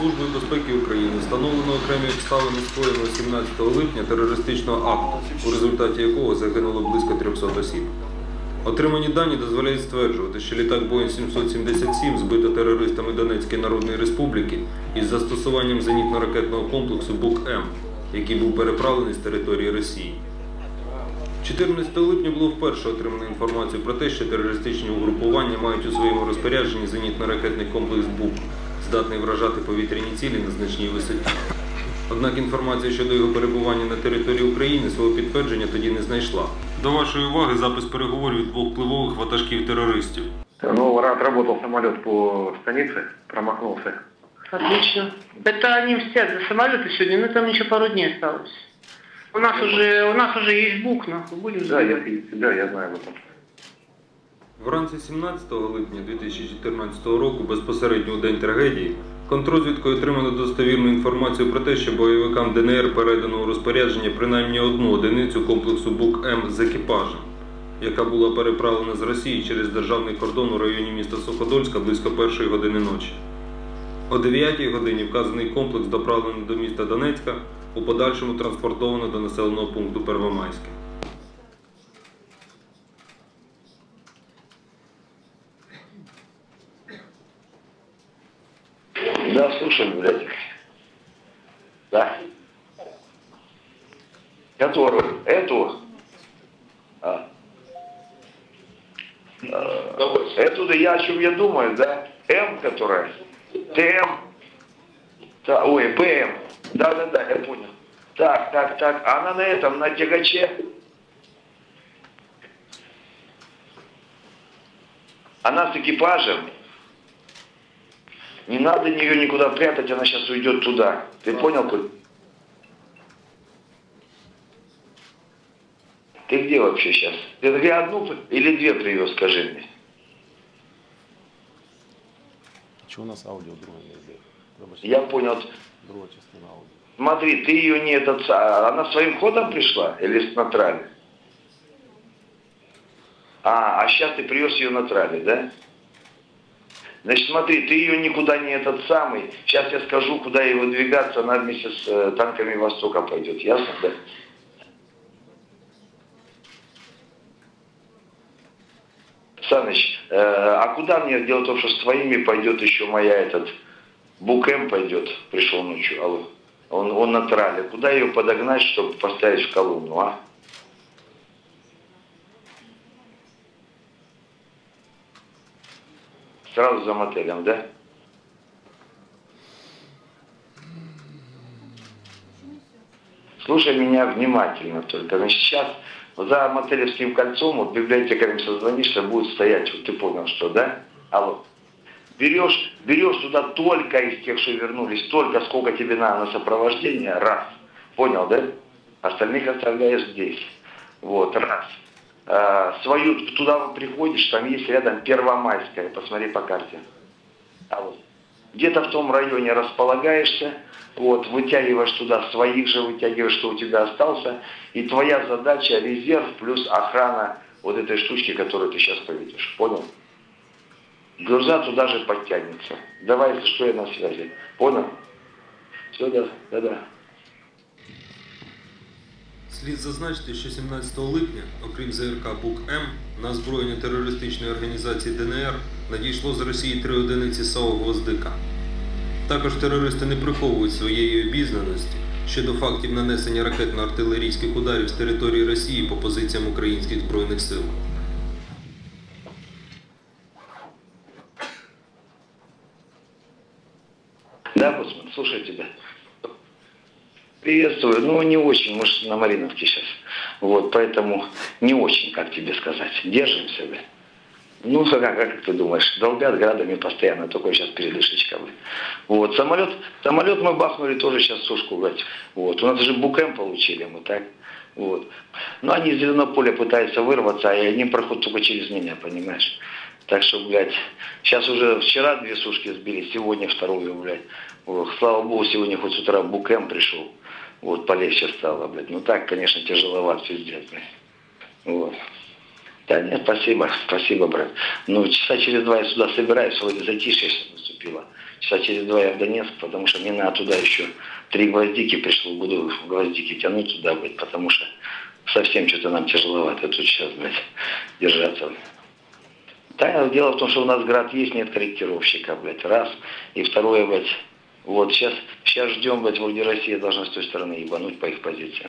Службою безпеки України встановлено окремі обставини скоєного 17 липня терористичного акту, у результаті якого загинуло близько 300 осіб. Отримані дані дозволяють стверджувати, що літак Boeing 777 збито терористами Донецької Народної Республіки із застосуванням зенітно-ракетного комплексу БУК-М, який був переправлений з території Росії. 14 липня було вперше отримано інформацію про те, що терористичні угрупування мають у своєму розпорядженні зенітно-ракетний комплекс БУК, здатний вражати повітряні цілі на значній висоті. Однак інформація щодо його перебування на території України свого підтвердження тоді не знайшла. До вашої уваги запис переговорів двох впливових ватажків терористів. Ну, отработал самолет по станице, промахнулся. Отлично. Это они мстят за самолеты сегодня, но там еще пару дней осталось. У нас уже, у нас уже есть бук, нахуй, будем Да, я, забивать. да, я знаю об этом. Вранці 17 липня 2014 року, безпосередньо у день трагедії, контрозвідкою отримано достовірну інформацію про те, що бойовикам ДНР передано у розпорядження принаймні одну одиницю комплексу БУК-М з екіпажем, яка була переправлена з Росії через державний кордон у районі міста Суходольська близько першої години ночі. О 9 годині вказаний комплекс доправлено до міста Донецька, у подальшому транспортовано до населеного пункту Первомайське. Да, слушай, блядь. Да. Которую? Эту? А. А, Эту, да я о чем я думаю, да? М, которая? ТМ. Да, ой, БМ. Да, да, да, я понял. Так, так, так. Она на этом, на тягаче. Она с экипажем. Не надо ее никуда прятать, она сейчас уйдет туда. Ты понял, Коль? Ты где вообще сейчас? Ты где одну или две привез, скажи мне? Чого у нас? Треба ж Я понял. частина аудіо. Смотри, ты ее не этот... а Она своим ходом пришла или с на трале? А, а сейчас ты привез ее на трале, да? Значит, смотри, ты ее никуда не этот самый. Сейчас я скажу, куда ей выдвигаться, она вместе с э, танками Востока пойдет. Ясно, да? Саныч, э, а куда мне? Дело в том, что с твоими пойдет еще моя этот... Букэм пойдет, пришел ночью, алло. Он, он на трале. Куда ее подогнать, чтобы поставить в колонну, а? Сразу за мотелем, да? Слушай меня внимательно только. Значит, сейчас за мотелевским кольцом, вот библиотекарем созвонишься, будет стоять, вот ты понял, что, да? Алло. Берешь, берешь туда только из тех, что вернулись, только сколько тебе надо на сопровождение, раз. Понял, да? Остальных оставляешь здесь. Вот, раз. А, свою, туда вот приходишь, там есть рядом Первомайская, посмотри по карте. А вот. Где-то в том районе располагаешься, вот, вытягиваешь туда своих же, вытягиваешь, что у тебя остался, и твоя задача резерв плюс охрана вот этой штучки, которую ты сейчас поведешь. Понял? Груза туда же подтянется. Давай, если что, я на связи. Понял? Все, да, да, да. Слід зазначити, що 17 липня, окрім ЗРК БУК-М, на озброєння терористичної організації ДНР надійшло з Росії три одиниці САУ «Гвоздика». Також терористи не приховують своєї обізнаності щодо фактів нанесення ракетно-артилерійських ударів з території Росії по позиціям українських збройних сил. Да, Боцман, слушаю тебя. Приветствую. Ну, не очень, может, на Мариновке сейчас. Вот, поэтому не очень, как тебе сказать. Держимся, да. Ну, как, как ты думаешь, долбят градами постоянно, только сейчас передышечка. Вот, самолет, самолет мы бахнули тоже сейчас сушку, блядь. Вот, у нас же букем получили мы, так? Вот. Но они из Зеленополя пытаются вырваться, а они проходят только через меня, понимаешь? Так что, блядь, сейчас уже вчера две сушки сбили, сегодня вторую, блядь. Ох, слава богу, сегодня хоть с утра букем пришел. Вот, полегче стало, блядь. Ну так, конечно, тяжеловато пиздец, блядь. Вот. Да нет, спасибо, спасибо, брат. Ну, часа через два я сюда собираюсь, вроде затишье сейчас наступило. часа через два я в Донецк, потому что мне надо туда еще три гвоздики пришло, буду гвоздики тянуть туда, блядь, потому что совсем что-то нам тяжеловато тут сейчас, блядь, держаться. Да, дело в том, что у нас град есть, нет корректировщика, блядь, раз. И второе, блядь, вот сейчас, сейчас ждем, блядь, вроде Россия должна с той стороны ебануть по их позициям.